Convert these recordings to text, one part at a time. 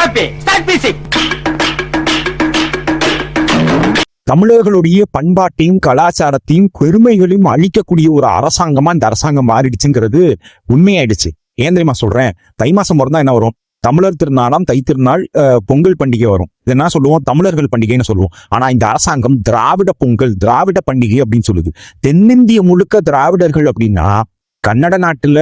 happy. Start music தமிழர்களுடைய பண்பாட்டையும் கலாச்சாரத்தையும் பெருமைகளையும் அழிக்கக்கூடிய ஒரு அரசாங்கமா இந்த அரசாங்கம் மாறிடுச்சுங்கிறது உண்மையாயிடுச்சு. ஏன் தெரியுமா சொல்றேன்? தை மாசம் பிறந்தா என்ன வரும்? தமிழர் திருநாளாம் தை திருநாள் பொங்கல் பண்டிகை வரும். இது என்ன சொல்லுவோம்? தமிழர்கள் பண்டிகைன்னு சொல்லுவோம். ஆனா இந்த அரசாங்கம் திராவிட பொங்கல் திராவிட பண்டிகை அப்படின்னு சொல்லுது. தென்னிந்திய முழுக்க திராவிடர்கள் அப்படின்னா கன்னட நாட்டுல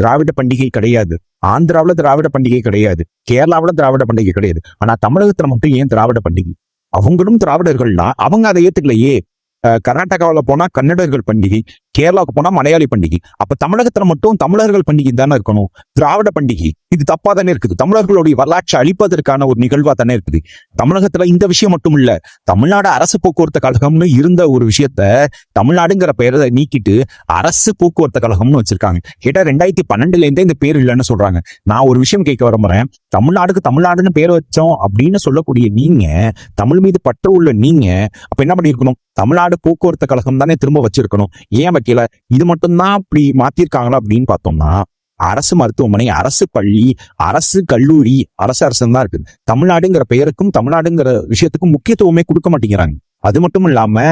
திராவிட பண்டிகை கிடையாது. ஆந்திராவில் திராவிட பண்டிகை கிடையாது. கேரளாவில் திராவிட பண்டிகை கிடையாது. ஆனா தமிழகத்துல மட்டும் ஏன் திராவிட பண்டிகை? அவங்களும் திராவிடர்கள்னா அவங்க அதை ஏத்துக்கலையே. கர்நாடகாவில் கர்நாடகாவுல போனா கன்னடர்கள் பண்டிகை கேரளாவுக்கு போனா மலையாளி பண்டிகை. அப்ப தமிழகத்துல மட்டும் தமிழர்கள் பண்டிகை தானே இருக்கணும்? திராவிட பண்டிகை. இது தப்பா தானே இருக்குது. தமிழர்களுடைய வரலாற்றை அழிப்பதற்கான ஒரு நிகழ்வா தானே இருக்குது. தமிழகத்துல இந்த விஷயம் மட்டும் இல்ல. தமிழ்நாடு அரசு போக்குவரத்து கழகம்னு இருந்த ஒரு விஷயத்த தமிழ்நாடுங்கிற பெயரை நீக்கிட்டு அரசு போக்குவரத்து கழகம்னு வச்சிருக்காங்க. கேட்டா ரெண்டாயிரத்தி பன்னெண்டுல இருந்தே இந்த பேர் இல்லைன்னு சொல்றாங்க. நான் ஒரு விஷயம் கேட்க விரும்புறேன். தமிழ்நாடுக்கு தமிழ்நாடுன்னு பேர் வச்சோம் அப்படின்னு சொல்லக்கூடிய நீங்க தமிழ் மீது பற்று உள்ள நீங்க அப்ப என்ன பண்ணிருக்கணும் தமிழ்நாடு போக்குவரத்து கழகம் தானே திரும்ப வச்சிருக்கணும். ஏன் வைக்கல இது மட்டும்தான் அப்படி மாத்திருக்காங்களா அப்படின்னு பார்த்தோம்னா அரசு மருத்துவமனை அரசு பள்ளி அரசு கல்லூரி அரசு அரசு தான் இருக்குது. தமிழ்நாடுங்கிற பெயருக்கும் தமிழ்நாடுங்கிற விஷயத்துக்கும் முக்கியத்துவமே கொடுக்க மாட்டேங்கிறாங்க. அது மட்டும் இல்லாம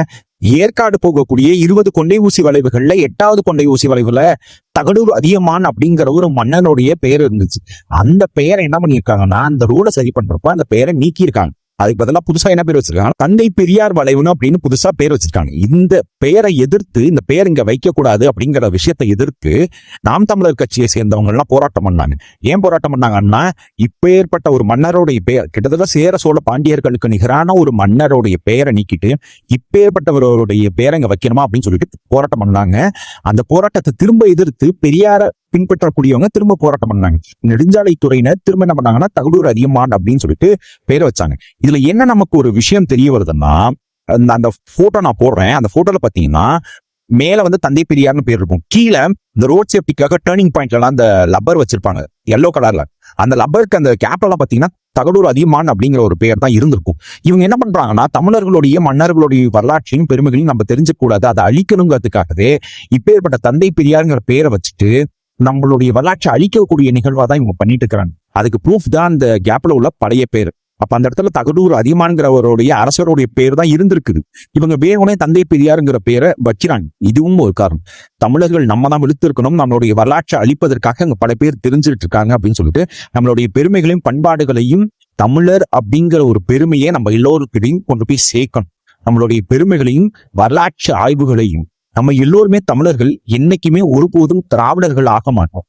ஏற்காடு போகக்கூடிய இருபது கொண்டை ஊசி வளைவுகள்ல எட்டாவது கொண்டை ஊசி வளைவுல தகடூர் அதியமான் அப்படிங்கிற ஒரு மன்னனுடைய பெயர் இருந்துச்சு. அந்த பெயரை என்ன பண்ணியிருக்காங்கன்னா அந்த ரோட சரி பண்றப்ப அந்த பெயரை நீக்கியிருக்காங்க. அதுக்கு பதிலாக புதுசாக என்ன பேர் வச்சிருக்காங்க? தந்தை பெரியார் வளைவுன்னு அப்படின்னு புதுசாக பேர் வச்சிருக்காங்க. இந்த பெயரை எதிர்த்து இந்த பெயர் இங்கே வைக்கக்கூடாது அப்படிங்கிற விஷயத்தை எதிர்த்து நாம் தமிழர் கட்சியை சேர்ந்தவங்கள்லாம் போராட்டம் பண்ணாங்க. ஏன் போராட்டம் பண்ணாங்கன்னா இப்போ ஏற்பட்ட ஒரு மன்னருடைய பெயர் கிட்டத்தட்ட சேர சோழ பாண்டியர்களுக்கு நிகரான ஒரு மன்னருடைய பெயரை நீக்கிட்டு இப்பேற்பட்டவருடைய பெயரை இங்கே வைக்கணுமா அப்படின்னு சொல்லிட்டு போராட்டம் பண்ணாங்க. அந்த போராட்டத்தை திரும்ப எதிர்த்து பெரியார பின்பற்றக்கூடியவங்க திரும்ப போராட்டம் பண்ணாங்க. நெடுஞ்சாலை துறையினர் திரும்ப என்ன பண்ணாங்கன்னா தகுடூர் அதிகமான் அப்படின்னு சொல்லிட்டு பேரை வச்சாங்க. இதுல என்ன நமக்கு ஒரு விஷயம் தெரிய வருதுன்னா அந்த- அந்த போட்டோ நான் போடுறேன். அந்த போட்டோல பாத்தீங்கன்னா மேல வந்து தந்தை பெரியார்னு பேர் இருக்கும். கீழே இந்த ரோட் சேஃப்டிக்காக டேர்னிங் பாயிண்ட்லாம் எல்லாம் அந்த லப்பர் வச்சிருப்பாங்க. எல்லோ கலர்ல அந்த லப்பருக்கு அந்த கேப்லாம் பாத்தீங்கன்னா தகடூர் அதிகமான் அப்படிங்கிற ஒரு பெயர் தான் இருந்திருக்கும். இவங்க என்ன பண்றாங்கன்னா தமிழர்களுடைய மன்னர்களுடைய வரலாற்றையும் பெருமைகளையும் நம்ம தெரிஞ்சக்கூடாது அதை அழிக்கணுங்கிறதுக்காகவே இப்பேற்பட்ட தந்தை பெரியாருங்கிற பேரை வச்சுட்டு நம்மளுடைய வரலாற்றை அழிக்கக்கூடிய நிகழ்வா தான் இவங்க பண்ணிட்டு இருக்கிறாங்க. அதுக்கு ப்ரூஃப் தான் அந்த கேப்ல உள்ள பழைய பேர். அப்ப அந்த இடத்துல தகடூர் அதிகமான்கிறவருடைய அரசருடைய பேர் தான் இருந்திருக்குது. இவங்க வேகனே தந்தை பெரியாருங்கிற பேரை வைக்கிறாங்க இதுவும் ஒரு காரணம். தமிழர்கள் நம்ம தான் விழுத்திருக்கணும். நம்மளுடைய வரலாற்றை அழிப்பதற்காக அங்க பல பேர் தெரிஞ்சுட்டு இருக்காங்க அப்படின்னு சொல்லிட்டு நம்மளுடைய பெருமைகளையும் பண்பாடுகளையும் தமிழர் அப்படிங்கிற ஒரு பெருமையை நம்ம எல்லோருக்கிட்டையும் கொண்டு போய் சேர்க்கணும். நம்மளுடைய பெருமைகளையும் வரலாற்று ஆய்வுகளையும் நம்ம எல்லோருமே தமிழர்கள் என்னைக்குமே ஒருபோதும் திராவிடர்கள் ஆக மாட்டோம்.